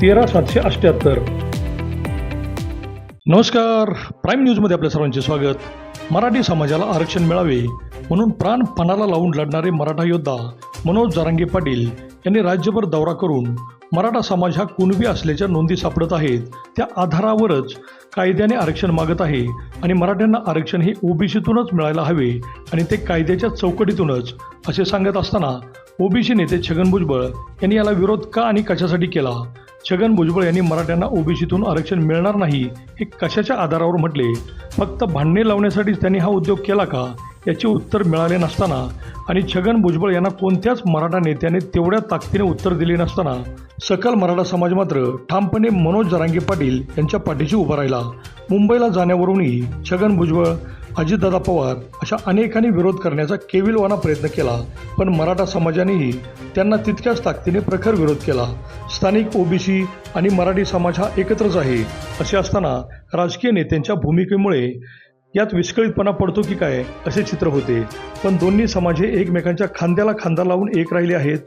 तेरा सातशे अठ्ठ्याहत्तर नमस्कार. प्राईम न्यूजमध्ये आपल्या सर्वांचे स्वागत. मराठी समाजाला आरक्षण मिळावे म्हणून प्राण पणाला लावून लढणारे मराठा योद्धा मनोज जारांगे पाटील यांनी राज्यभर दौरा करून मराठा समाज हा कुणबी असल्याच्या नोंदी सापडत आहेत. त्या आधारावरच कायद्याने आरक्षण मागत आहे आणि मराठ्यांना आरक्षण हे ओबीसीतूनच मिळायला हवे आणि ते कायद्याच्या चौकटीतूनच असे सांगत असताना ओबीसी नेते छगन भुजबळ यांनी याला विरोध का आणि कशासाठी केला? छगन भुजबळ यांनी मराठ्यांना ओबीसीतून आरक्षण मिळणार नाही हे कशाच्या आधारावर म्हटले? फक्त भांडणे लावण्यासाठीच त्यांनी हा उद्योग केला का? याचे उत्तर मिळाले नसताना आणि छगन भुजबळ यांना कोणत्याच मराठा नेत्याने तेवढ्या ताकदीने उत्तर दिले नसताना सकल मराठा समाज मात्र ठामपणे मनोज जरांगे पाटील यांच्या पाठीशी उभा राहिला. मुंबईला जाण्यावरूनही छगन भुजबळ अजितदादा पवार अशा अनेकांनी विरोध करण्याचा केविलवाना प्रयत्न केला. पण मराठा समाजानेही त्यांना तितक्याच ताकदीने प्रखर विरोध केला. स्थानिक ओबीसी आणि मराठी समाज हा एकत्रच आहे असे असताना राजकीय नेत्यांच्या भूमिकेमुळे यात विस्कळीतपणा पडतो की काय असे चित्र होते. पण दोन्ही समाजे एकमेकांच्या खांद्याला खांदा लावून एक राहिले आहेत.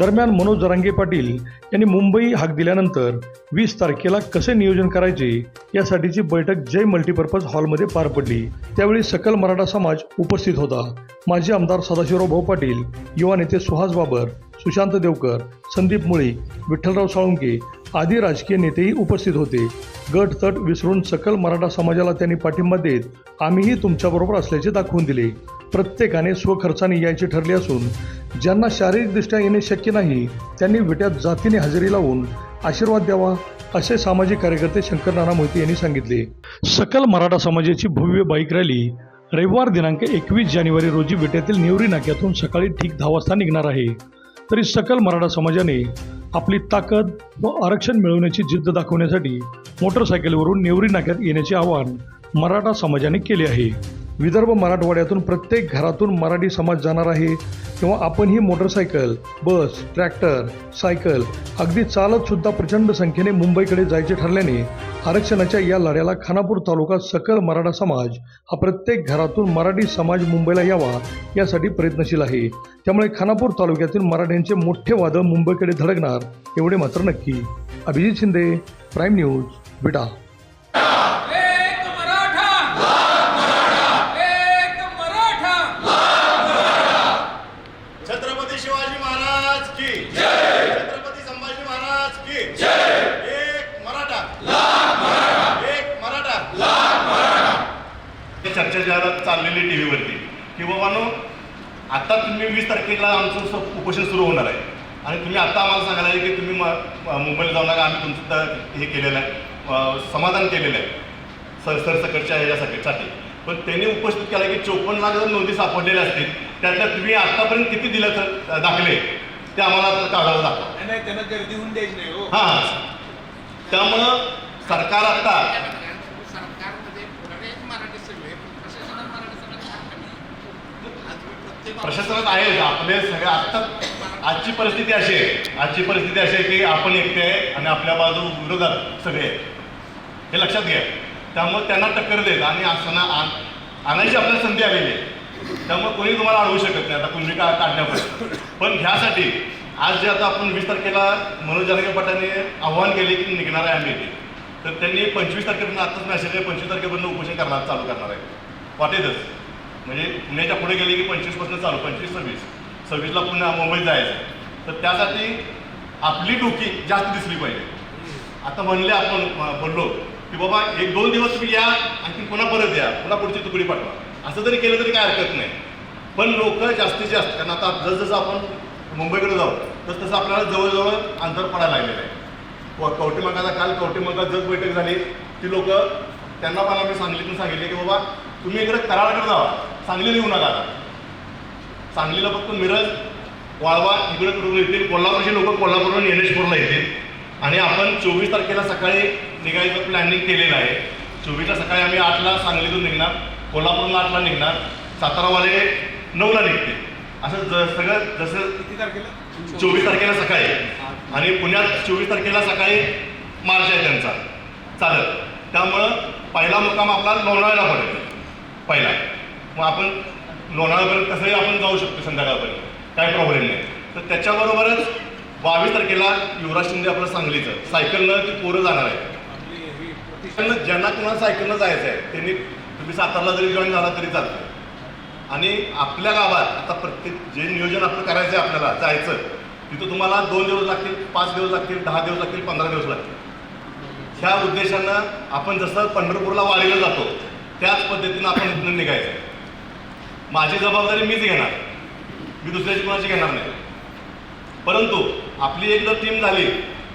दरम्यान मनोज जरांगे पाटील यांनी मुंबई हाक दिल्यानंतर वीस तारखेला कसे नियोजन करायचे यासाठीची बैठक जय मल्टीपर्पज हॉलमध्ये पार पडली. त्यावेळी सकल मराठा समाज उपस्थित होता. माजी आमदार सदाशिवराव भाऊ पाटील युवा नेते सुहास बाबर सुशांत देवकर संदीप मुळे विठ्ठलराव साळुंके आदी राजकीय नेतेही उपस्थित होते. गट तट विसरून सकल मराठा समाजाला त्यांनी पाठिंबा देत आम्हीही तुमच्याबरोबर असल्याचे दाखवून दिले. प्रत्येकाने स्वखर्चाने यायचे ठरले असून ज्यांना शारीरिकदृष्ट्या येणे शक्य नाही त्यांनी विट्यात जातीने हजेरी लावून आशीर्वाद द्यावा असे सामाजिक कार्यकर्ते शंकर नाना मोहिते यांनी सांगितले. सकल मराठा समाजाची भव्य बाईक रॅली रविवार दिनांक एकवीस जानेवारी रोजी विट्यातील नेवरी नाक्यातून सकाळी ठीक दहा वाजता निघणार आहे. तरी सकल मराठा समाजाने आपली ताकद व आरक्षण मिळवण्याची जिद्द दाखवण्यासाठी मोटरसायकलवरून नेवरी नाक्यात येण्याचे आवाहन मराठा समाजाने केले आहे. विदर्भ मराठवाड्यातून प्रत्येक घरातून मराठी समाज जाणार आहे. तेव्हा आपणही मोटरसायकल बस ट्रॅक्टर सायकल अगदी चालतसुद्धा प्रचंड संख्येने मुंबईकडे जायचे ठरल्याने आरक्षणाच्या या लढ्याला खानापूर तालुका सकल मराठा समाज हा प्रत्येक घरातून मराठी समाज मुंबईला यावा यासाठी प्रयत्नशील आहे. त्यामुळे खानापूर तालुक्यातील मराठ्यांचे मोठे वादळ मुंबईकडे धडकणार एवढे मात्र नक्की. अभिजित शिंदे प्राईम न्यूज विटा एक मराठा एक मराठा छत्रपती शिवाजी महाराज की जय छत्रपती संभाजी महाराज की जय एक मराठा एक मराठा ही चर्चा ज्याला चाललेली टी व्हीवरती की बाबानो आता तुम्ही वीस तारखेला आमचं उपोषण सुरू होणार आहे. आणि तुम्ही आता आम्हाला सांगायला आहे की तुम्ही मुंबईला जाऊ नका आम्ही तुमचं तर हे केलेलं आहे. समाधान केलेलं आहे. सर सरसकटच्या ह्याच्यासाठी पण त्यांनी उपस्थित केला की चोपन्न लाख जर नोंदी सापडलेल्या असतील त्यातल्या तुम्ही आतापर्यंत किती दिलं तर दाखले? ते आम्हाला काढावं दाखवा. नाही त्यांना गर्दी होऊन द्यायची नाही हो हां. त्यामुळं सरकार आता सरकारमध्ये बरेच मराठी सगळे पण प्रशासनात आहे. आपले सगळे आता आजची परिस्थिती अशी आहे. आजची परिस्थिती अशी आहे की आपण एकटे आहे आणि आपल्या बाजू विरोधात सगळे आहेत. हे लक्षात घ्या. त्यामुळे त्यांना टक्कर देत आणि असताना आण- आणायची आपल्याला संधी आलेली आहे. त्यामुळे कोणी तुम्हाला अडवू शकत नाही. आता कुणी का काढण्यापर्यंत पण ह्यासाठी आज जे आता आपण वीस तारखेला मनोज जरांगे पाटाने आव्हान केले की निघणार आहे आम्ही. इथे तर त्यांनी पंचवीस तारखेपर्यंत आत्ताच मॅसेज आहे पंचवीस तारखेपर्यंत उपोषण करणार चालू करणार आहे. वाटेतच म्हणजे पुण्याच्या पुढे गेले की पंचवीसपासून चालू पंचवीस सव्वीस. सव्वीसला पुन्हा मुंबईत जायचं. तर त्यासाठी आपली डोकी जास्त दिसली पाहिजे. आता म्हणले आपण बोललो की बाबा एक दोन दिवस तुम्ही या आणखी पुन्हा परत या पुन्हा पुढची तुकडी पाठवा. असं जरी केलं तरी काय हरकत नाही. पण लोक जास्तीत जास्त कारण आता जसजसं आपण मुंबईकडे जाऊ तस तसं आपल्याला जवळजवळ अंतर पडायला लागलेलं आहे. व कवटेमंगाचा काल कवटेमंगात जग बैठक झाली. ती लोक त्यांना पण आम्ही सांगलीतून सांगितले की बाबा तुम्ही इकडे कराडाकडे जावा. सांगली येऊ नका आता. सांगलीला फक्त मिरज वाळवा इकडे करून येतील. कोल्हापूरचे लोक कोल्हापूरहून येणेश्वरला येतील. आणि आपण चोवीस तारखेला सकाळी निघायचं प्लॅनिंग केलेलं आहे. चोवीसला सकाळी आम्ही आठला सांगलीतून निघणार. कोल्हापूरला आठला निघणार. सातारावाले नऊला निघतील. असं ज सगळं जसं किती तारखेला? चोवीस तारखेला सकाळी. आणि पुण्यात चोवीस तारखेला सकाळी मार्च आहे त्यांचा. चालत त्यामुळं पहिला मुक्काम आपला लोणावळ्याला पडेल. पहिला. मग आपण लोणावळ्यापर्यंत कसंही आपण जाऊ शकतो संध्याकाळपर्यंत. काही प्रॉब्लेम नाही. तर त्याच्याबरोबरच बावीस तारखेला युवराज शिंदे आपलं सांगलीचं. सायकलनं ती पोरं जाणार आहे ज्यांना कुणाला सायकलनं जायचं आहे त्यांनी तुम्ही सातारला जरी जॉईन झाला तरी चालतं आणि आपल्या गावात आता प्रत्येक जे नियोजन आपलं करायचं आहे आपल्याला जायचं तिथं तुम्हाला दोन दिवस लागतील पाच दिवस लागतील दहा दिवस लागतील पंधरा दिवस लागतील. ह्या उद्देशानं आपण जसं पंढरपूरला वारीला जातो त्याच पद्धतीनं आपण इथून निघायचं. आहे. माझी जबाबदारी मीच घेणार. मी दुसऱ्याची कोणाची घेणार नाही. परंतु आपली एक जर टीम झाली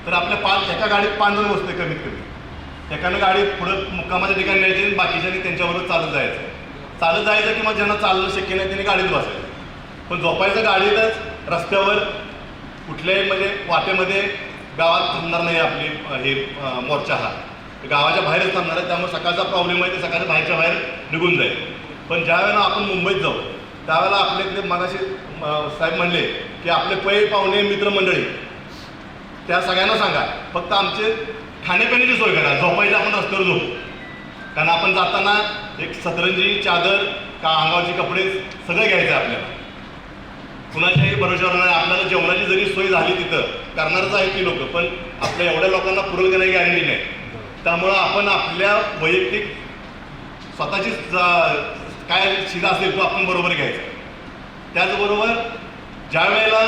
तर आपल्या पाच एका गाडीत पाच जण बसते कमीत कमी एकानं गाडी पुढं मुक्कामाच्या ठिकाणी न्यायची आणि बाकीच्यांनी त्यांच्याबरोबर चालत जायचं. चालत जायचं किंवा ज्यांना चालणं शक्य नाही त्यांनी गाडीत बसायचं. पण झोपायचं गाडीतच रस्त्यावर कुठल्याही म्हणजे वाटेमध्ये गावात थांबणार नाही आपली हे मोर्चा हा. गावाच्या बाहेरच थांबणार आहे त्यामुळे सकाळचा प्रॉब्लेम आहे ते सकाळच्या बाहेरच्या बाहेर निघून जाईल. पण ज्या वेळेला आपण मुंबईत जाऊ त्यावेळेला आपले ते मनाशी साहेब म्हणले की आपले पै पाहुणे मित्रमंडळी त्या सगळ्यांना सांगा. फक्त आमचे खाण्यापिण्याची सोय करा झोपायची आपण रस्त्यावर झोपू. कारण आपण जाताना एक सतरंजी चादर का अंगावचे कपडे सगळं घ्यायचं आपल्याला. कुणाच्याही भरोशावर नाही आपल्याला जेवणाची जरी सोय झाली तिथं करणारच आहे ती लोक पण आपल्या एवढ्या लोकांना पुरवल नाही गॅरंटी नाही. त्यामुळं आपण आपल्या वैयक्तिक स्वतःची काय शिधा असेल तो आपण बरोबर घ्यायचा. त्याचबरोबर ज्या वेळेला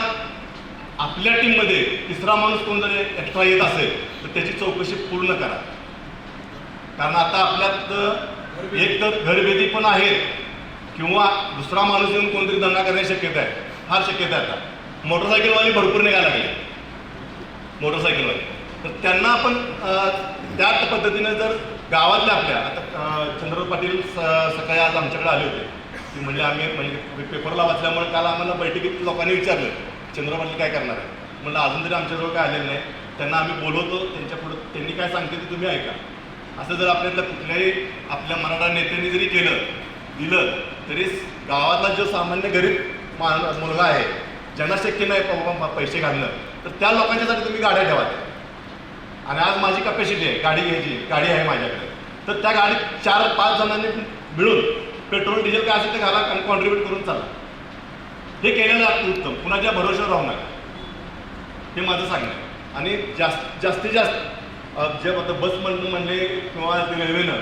आपल्या टीममध्ये तिसरा माणूस कोण जर एक्स्ट्रा येत असेल तर त्याची चौकशी पूर्ण करा. कारण आता आपल्यात एक तर घरभेदी पण आहेत किंवा दुसरा माणूस येऊन कोणतरी दंगा करण्याची शक्यता आहे. फार शक्यता आहे आता. मोटरसायकलवाले भरपूर निघायला लागले. मोटरसायकलवाले. तर त्यांना आपण त्याच पद्धतीने जर गावातल्या आपल्या. आता अं, चंद्रकांत पाटील स- सकाळी आज आमच्याकडे आले होते. ते म्हणजे आम्ही म्हणजे पेपरला वाचल्यामुळे काल आम्हाला बैठकीत लोकांनी विचारलं चंद्र पाटील काय करणार आहे? म्हणलं अजून तरी आमच्याजवळ काय आलेलं नाही. त्यांना आम्ही बोलवतो त्यांच्या पुढं त्यांनी काय सांगते ते तुम्ही ऐका. असं जर आपल्यातल्या कुठल्याही आपल्या मराठा नेत्यांनी जरी केलं दिलं तरी गावातला जो सामान्य गरीब मा मुलगा आहे ज्यांना शक्य नाही बाबा पैसे घालणं तर त्या लोकांच्यासाठी तुम्ही गाड्या ठेवा. आणि आज माझी कपॅसिटी आहे गाडी घ्यायची गाडी आहे माझ्याकडे. तर त्या गाडीत चार पाच जणांनी मिळून पेट्रोल डिझेल काय असेल ते घाला आणि कॉन्ट्रीब्यूट करून चाला. हे केलेलं आहे उत्तम. कुणाच्या भरोशावर राहू नका. हे माझं सांगणं आणि जास्त जास्तीत जास्त जे आता बस म्हणून म्हणले किंवा रेल्वेनं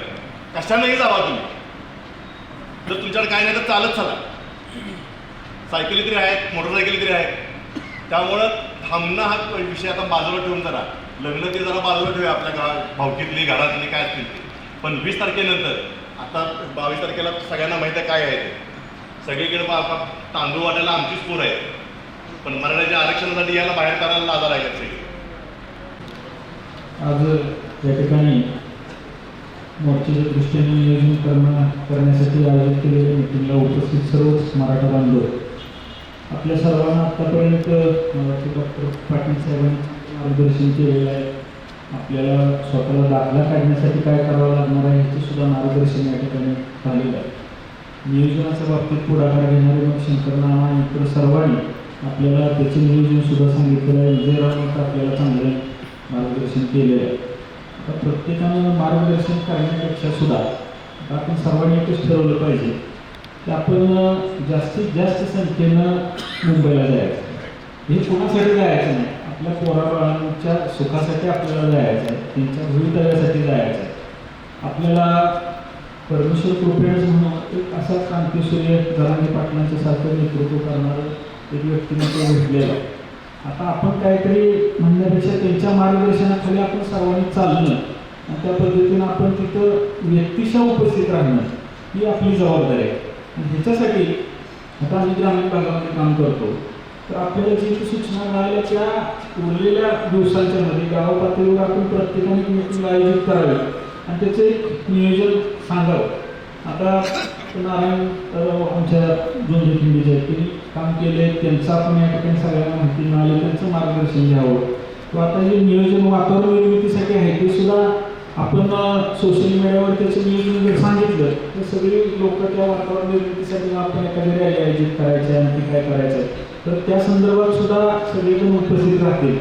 कशानंही जावा तुम्ही. जर तुमच्याकडे काय नाही तर चालत चला. सायकली तरी आहेत मोटरसायकली तरी आहेत. त्यामुळं थांबणं हा विषय आता बाजूला ठेवून जरा. लग्न ते जरा बाजूला ठेवूया आपल्या घरा भावकीतली घरातली काय असतील ते. पण वीस तारखेनंतर आता बावीस तारखेला सगळ्यांना माहीत आहे काय आहे ते. सगळीकडे बाबा तांदूळ वाटायला आमचीच पोर आहे. पण मराठ्याच्या आरक्षणासाठी याला बाहेर करायला लाजा लागेल सगळी. आज या ठिकाणी मोर्चाच्या दृष्टीने नियोजन करणं करण्यासाठी आयोजित केलेल्या मिटिंगला उपस्थित सर्वच मराठा बांधव. आपल्या सर्वांना आत्तापर्यंत मराठी डॉक्टर पाटील साहेबांनी मार्गदर्शन केलेलं आहे. आपल्याला स्वतःला दाखला काढण्यासाठी काय करावं लागणार आहे याचं सुद्धा मार्गदर्शन या ठिकाणी झालेलं आहे. नियोजनाच्या बाबतीत पुढाकार घेणारे मग शंकरनामा इतर सर्वांनी आपल्याला त्याचे नियोजन सुद्धा सांगितलेलं आहे. विजय आपल्याला चांगलं मार्गदर्शन केलेलं आहे. आता प्रत्येकानं मार्गदर्शन करण्यापेक्षा सुद्धा आपण सर्वांनी एकच ठरवलं पाहिजे की आपण जास्तीत जास्त संख्येनं मुंबईला जायचं. हे कोणासाठी जायचं नाही? आपल्या पोराबाळांच्या सुखासाठी आपल्याला जायचं आहे. त्यांच्या भवितव्यासाठी जायचं आहे. आपल्याला परमेश्वर कृपेच म्हणून एक असा क्रांतीसूर्य जरांगे पाटलांच्या सारखं नेतृत्व करणारं एक व्यक्तिमत्व भेटलेलं आहे. आता आपण काहीतरी म्हणण्यापेक्षा त्यांच्या मार्गदर्शनाखाली आपण सर्वांनी चालणं आणि त्या पद्धतीनं आपण तिथं व्यक्तिशः उपस्थित राहणं ही आपली जबाबदारी आहे. आणि ह्याच्यासाठी आता आम्ही ग्रामीण भागामध्ये काम करतो. तर आपल्याला जी जी सूचना मिळाल्या त्या उरलेल्या दिवसांच्या मध्ये गाव पातळीवर आपण प्रत्येकाने मीटिंग आयोजित करावी. आणि त्याचं एक नियोजन सांगावं. आता नारायण आमच्या दोन खिंडीचे आहेत त्यांनी काम केले त्यांचं आपण या ठिकाणी सगळ्यांना माहिती मिळाली त्यांचं मार्गदर्शन घ्यावं. किंवा आता जे नियोजन वातावरण निर्मितीसाठी आहे ते सुद्धा आपण सोशल मीडियावर त्याचं नियोजन जर सांगितलं तर सगळी लोक त्या वातावरण निर्मितीसाठी आपण एखादी रॅली आयोजित करायची आहे आणखी काय करायचं? आहे तर त्या संदर्भात सुद्धा सगळेजण उपस्थित राहतील.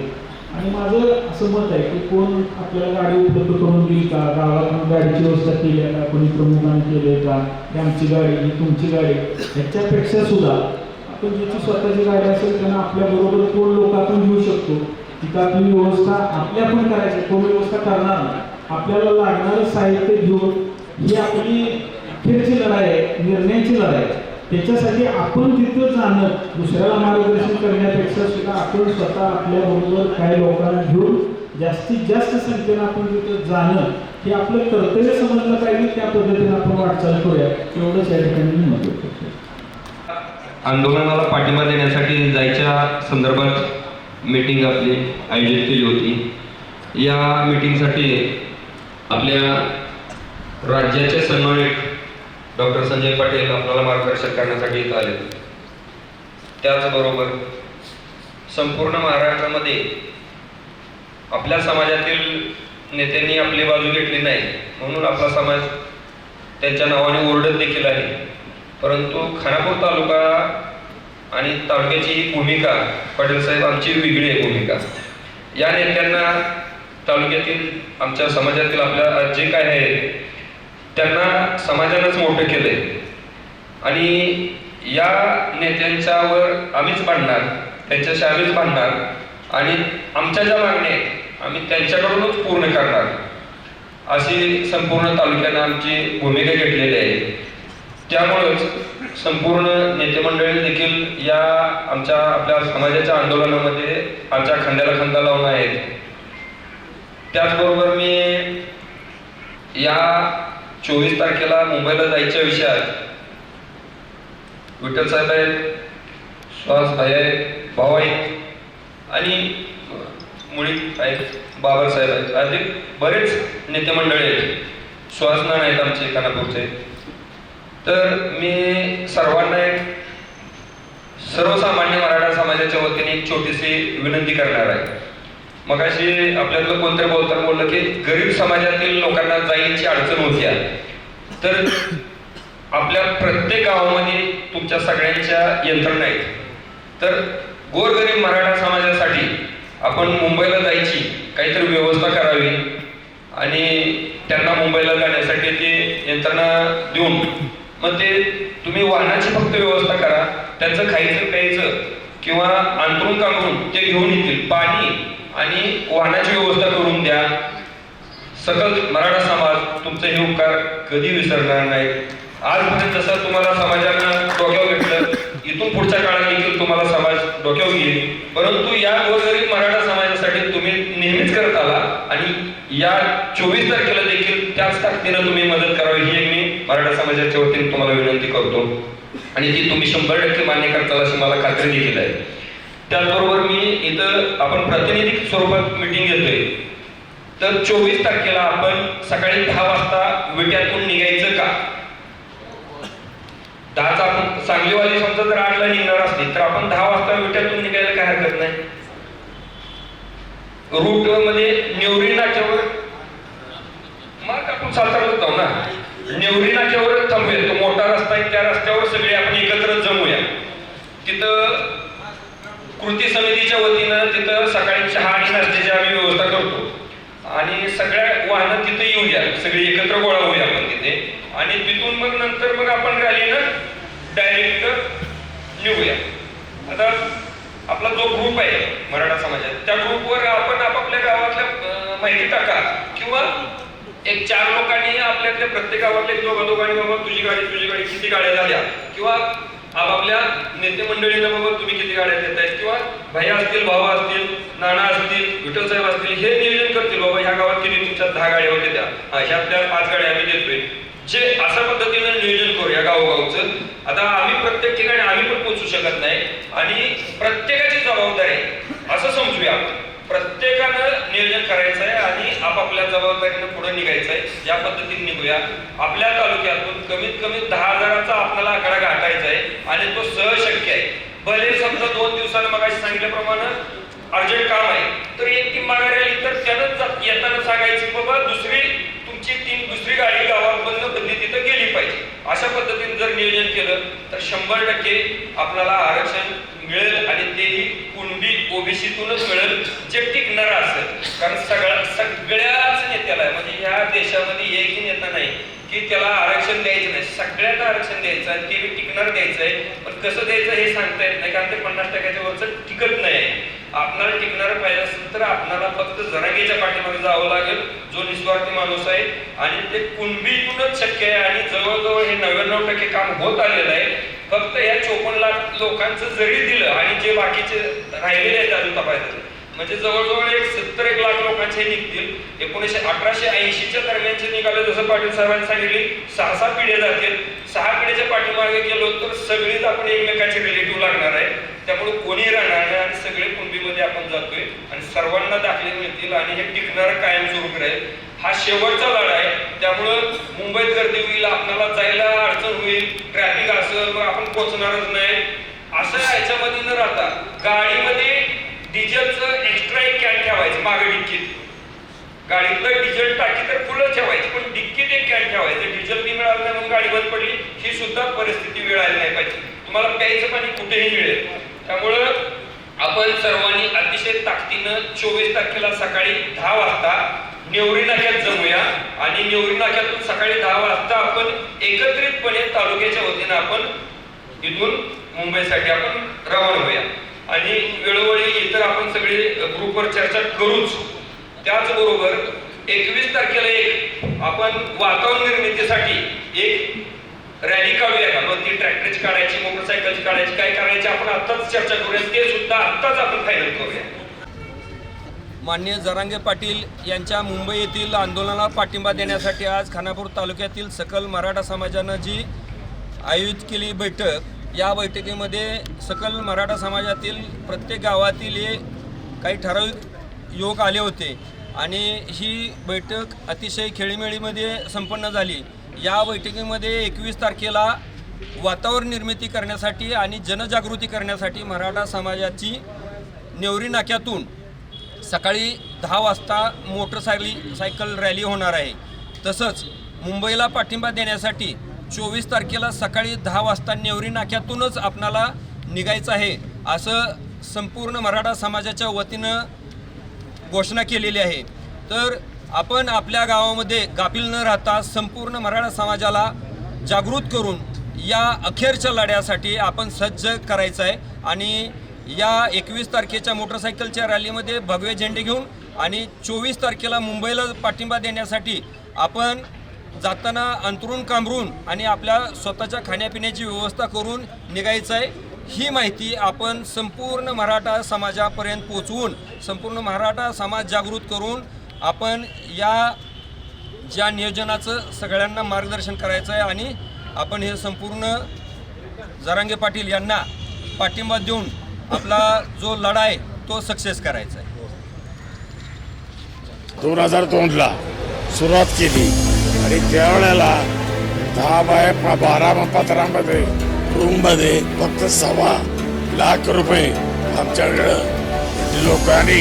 आणि माझं असं मत आहे की कोण आपल्याला गाडी उपलब्ध करून देईल का? गावात गाडीची व्यवस्था केली आहे का? कोणी प्रमुखाने केली आहे का? ही आमची गाडी ही तुमची गाडी. ह्याच्यापेक्षा सुद्धा आपण ज्याची स्वतःची गाडी असेल त्यांना आपल्याबरोबर कोण लोक आपण घेऊ शकतो? तिथं आपली व्यवस्था आपल्या पण करायची कोण व्यवस्था करणार नाही. आपल्याला लागणारं साहित्य घेऊन ही आपली अखेरची लढाई आहे निर्णयाची लढाई आहे. त्याच्यासाठी आपण तिथं जाणं दुसऱ्याला मार्गदर्शन करण्यापेक्षा सुद्धा आपण स्वतः आपल्या बरोबर काही लोकांना घेऊन जास्तीत जास्त संख्येनं आपण तिथं जाणं हे आपलं कर्तव्य समजलं पाहिजे त्या पद्धतीने आपण वाटचाल करूया एवढंच या ठिकाणी मी करतो. आंदोलनाला पाठिंबा देण्यासाठी जायच्या संदर्भात मीटिंग आपली आयोजित केली होती या मीटिंगसाठी आपल्या राज्याचे समन्वयक डॉक्टर संजय पाटील आपल्याला मार्गदर्शन करण्यासाठी इथं आले. त्याचबरोबर संपूर्ण महाराष्ट्रामध्ये आपल्या समाजातील नेत्यांनी आपली बाजू घेतली नाही म्हणून आपला समाज त्यांच्या नावाने ओरडत देखील आहे. परंतु खानापूर तालुका आणि तालुक्याची ही भूमिका पाटील साहेब आमची वेगळी आहे भूमिका. या नेत्यांना तालुक्यातील आमच्या समाजातील आपल्या जे काय आहे त्यांना समाजानंच मोठं केलंय. आणि या नेत्यांच्यावर आम्हीच भांडणार त्यांच्याशी आम्हीच भांडणार आणि आमच्या ज्या मागण्या आहेत आम्ही त्यांच्याकडूनच पूर्ण करणार. अशी संपूर्ण तालुक्यानं आमची भूमिका घेतलेली आहे. त्यामुळंच संपूर्ण नेते मंडळी देखील या आमच्या आपल्या समाजाच्या आंदोलनामध्ये आमच्या खांद्याला खांदा लावून आहेत. त्याचबरोबर मी या चोवीस तारखेला मुंबईला जायच्या विषयात विठ्ठल साहेब आहेत सुहास भाई आहेत भाऊ आहेत आणि मुळी आहेत बाबर साहेब आहेत. अधिक बरेच नेते मंडळी आहेत. सुहास नाना आहेत आमचे खानापूरचे. तर मी सर्वांना एक सर्वसामान्य मराठा समाजाच्या वतीने एक छोटीशी विनंती करणार आहे. मग अशी आपल्यातलं कोणतरी बोलताना बोललं की गरीब समाजातील लोकांना जायची अडचण होती तर आपल्या प्रत्येक गावामध्ये तुमच्या सगळ्यांच्या यंत्रणा आहेत. तर गोरगरीब मराठा समाजासाठी आपण मुंबईला जायची काहीतरी व्यवस्था करावी आणि त्यांना मुंबईला जाण्यासाठी ते यंत्रणा देऊन मग ते तुम्ही वाहनाची फक्त व्यवस्था करा त्यांचं खायचं प्यायचं किंवा अंतरून काढून ते घेऊन येतील. पाणी आणि वाहनाची व्यवस्था करून द्या. सकल मराठा समाज तुमचे हे उपकार कधी विसरणार नाही. आजपर्यंत जसं तुम्हाला समाजानं डोक्यावर घेतलं इथून पुढच्या काळात देखील तुम्हाला समाज डोक्यावर येईल परंतु या गोरगरीब मराठा समाजासाठी तुम्ही नेहमीच करत आला आणि या चोवीस तारखेला देखील त्याच ताकदीनं तुम्ही मदत करावी ही मी मराठा समाजाच्या वतीने तुम्हाला विनंती करतो. आणि ती तुम्ही शंभर टक्के मान्य करताल अशी मला खात्री देखील आहे. त्याचबरोबर मी इथं आपण प्रातिनिधिक स्वरूपात मिटिंग घेतोय. तर चोवीस तारखेला आपण सकाळी दहा वाजता विट्यातून निघायचं का? दहाचा आपण सांगलीवाली समजा जर आठला निघणार असतील तर आपण दहा वाजता विट्यातून निघायला काय हरकत नाही? रूटमध्ये नेवरी नाक्यावर मग आपण साताराला जाऊ ना. नेवरी नाक्यावर थांबूया. तो मोठा रस्ता आहे त्या रस्त्यावर सगळे आपण एकत्र जमूया. तिथं कृती समितीच्या वतीनं तिथं सकाळी चहा आणि नाश्त्याची आम्ही व्यवस्था करतो. आणि सगळ्या वाहनं तिथे येऊया सगळी एकत्र गोळा होऊया आपण तिथे. आणि तिथून मग नंतर मग आपण रॅलीनं डायरेक्ट निघूया. आता आपला जो ग्रुप आहे मराठा समाजात त्या ग्रुपवर आपण आपापल्या गावातल्या माहिती टाका. किंवा एक चार लोकांनी आपल्यातल्या प्रत्येक गावातल्या एक दोघा दोघांनी बाबा तुझी गाडी तुझी गाडी किती गाड्या झाल्या? किंवा आपापल्या नेते मंडळींना बाबा तुम्ही किती गाड्या देत आहेत किंवा भैया असतील भावा असतील नाना असतील विठ्ठल साहेब असतील हे नियोजन करतील बाबा ह्या गावात किती तुमच्या दहा गाड्या होत्या त्या? ह्यातल्या पाच गाड्या आम्ही देतोय. जे अशा पद्धतीनं नियोजन करूया गावोगावचं. आता आम्ही प्रत्येक ठिकाणी आम्ही पण पोहोचू शकत नाही. आणि प्रत्येकाची जबाबदारी असं समजूया आपण. प्रत्येकानं नियोजन करायचं आहे आणि आपापल्या जबाबदारीनं पुढे निघायचं आहे या पद्धतीने निघूया. आपल्या तालुक्यातून कमीत कमी दहा हजाराचा आपल्याला आकडा गाठायचा आहे आणि तो सहशक्य आहे. भले समजा दोन दिवसानं मग सांगितल्याप्रमाणे अर्जंट काम आहे तर एक टीम माघारी आली तर त्यानंच येताना सांगायची बाबा दुसरी तुमची टीम दुसरी गाडी गावात बंद बदली तिथं गेली पाहिजे. अशा पद्धतीने जर नियोजन केलं तर शंभर टक्के आपल्याला आरक्षण मिळेल आणि तेही कुंडी ओबीसीतूनच मिळेल जे टिकणार असेल. कारण सगळ्या सगळ्याच नेत्याला म्हणजे ह्या देशामध्ये एकही नेता नाही की त्याला आरक्षण द्यायचं नाही. सगळ्यांना आरक्षण द्यायचं आणि ते टिकणार द्यायचं आहे. पण कसं द्यायचं हे सांगता येत नाही कारण ते पन्नास टक्क्याच्या वरचं टिकत नाही. आपणाला टिकणार पाहिजे असेल तर आपणाला फक्त जरांगेच्या पाठीमागे जावं लागेल जो निस्वार्थी माणूस आहे. आणि ते कुणबीतूनच शक्य आहे आणि जवळजवळ हे नव्याण्णव टक्के काम होत आलेलं आहे. फक्त या चोपन्न लाख लोकांचं जरी दिलं आणि जे बाकीचे राहिलेले आहेत अजून तपासायचं म्हणजे जवळजवळ एक सत्तर एक लाख लोकांचे निघतील. एकोणीशे अठराशे ऐंशीच्या दरम्यानचे निघाले जसं पाटील साहेबांनी सांगितले सहा सहा पिढ्या जातील. सहा पिढ्याच्या पाठीमागे गेलो तर सगळीच आपण एकमेकांचे रिलेटिव्ह लागणार आहे. त्यामुळे कोणी राहणार नाही आणि सगळे कुणबीमध्ये आपण जातोय आणि सर्वांना दाखले मिळतील आणि हे टिकणार कायमस्वरूपी राहील हा शेवटचा लढा आहे. त्यामुळं मुंबईत गर्दी होईल आपल्याला जायला अडचण होईल ट्रॅफिक असेल मग आपण पोहोचणारच नाही. असं ह्याच्यामध्ये न राहता गाडीमध्ये डिझेलचं एक्स्ट्रा एक कॅन ठेवायचं मागे डिक्कीत. गाडीतलं डिझेल टाकी तर फुलं ठेवायची पण डिक्कीत एक कॅन ठेवायचं. डिझेल बी मिळालं नाही म्हणून गाडी बंद पडली ही सुद्धा परिस्थिती मिळायला नाही पाहिजे. तुम्हाला प्यायचं पाणी कुठेही मिळेल. त्यामुळं आपण सर्वांनी अतिशय ताकदीनं चोवीस तारखेला सकाळी दहा वाजता नेवरी नाक्यात जमूया. आणि नेवरी नाक्यातून सकाळी दहा वाजता आपण एकत्रितपणे तालुक्याच्या वतीनं आपण इथून मुंबईसाठी आपण रवाना होऊया. आणि वेळोवेळी इतर आपण सगळे ग्रुपवर चर्चा करूच. त्याचबरोबर एकवीस तारखेला एक आपण वातावरण निर्मितीसाठी एक रॅली काढूया का? मग ती ट्रॅक्टरची काढायची मोटरसायकलची काढायची काय करायची? आपण आत्ताच चर्चा करूया. ते सुद्धा आत्ताच आपण फायनल करूया. माननीय जरांगे पाटील यांच्या मुंबई येथील आंदोलनाला पाठिंबा देण्यासाठी आज खानापूर तालुक्यातील सकल मराठा समाजानं जी आयोजित केली बैठक या बैठकीमध्ये सकल मराठा समाजातील प्रत्येक गावातील हे काही ठराविक युवक आले होते आणि ही बैठक अतिशय खेळीमेळीमध्ये संपन्न झाली. या बैठकीमध्ये एकवीस तारखेला वातावरण निर्मिती करण्यासाठी आणि जनजागृती करण्यासाठी मराठा समाजाची नेवरी नाक्यातून सकाळी दहा वाजता मोटरसायकली सायकल रॅली होणार आहे. तसंच मुंबईला पाठिंबा देण्यासाठी चोवीस तारखेला सकाळी दहा वाजता नेवरी नाक्यातूनच आपणाला निघायचं आहे असं संपूर्ण मराठा समाजाच्या वतीनं घोषणा केलेली आहे. तर आपण आपल्या गावामध्ये गाफील न राहता संपूर्ण मराठा समाजाला जागृत करून या अखेरच्या लढ्यासाठी आपण सज्ज करायचं आहे. आणि या एकवीस तारखेच्या मोटरसायकलच्या रॅलीमध्ये भगवे झेंडे घेऊन आणि चोवीस तारखेला मुंबईला पाठिंबा देण्यासाठी आपण जाताना अंतरून कांबरून आणि आपल्या स्वतःच्या खाण्यापिण्याची व्यवस्था करून निघायचं आहे. ही माहिती आपण संपूर्ण मराठा समाजापर्यंत पोचवून संपूर्ण मराठा समाज जागृत करून आपण या ज्या नियोजनाचं सगळ्यांना मार्गदर्शन करायचं आहे आणि आपण हे संपूर्ण जरांगे पाटील यांना पाठिंबा देऊन आपला जो लढा आहे तो सक्सेस करायचा आहे. दोन हजार दोनला सुरुवात केली. आणि त्यावेळेला दहा बाय बारा पत्रामध्ये रूममध्ये फक्त सव्वा लाख रुपये आमच्याकडं लोकांनी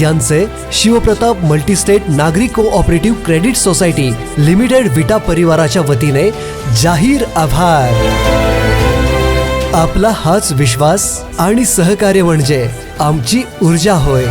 यांचे शिवप्रताप मल्टीस्टेट नागरी cooperative credit society limited Vita परिवाराच्या वतीने जाहीर आभार. आपला हाच विश्वास आणि सहकार्य म्हणजे आमची ऊर्जा होय.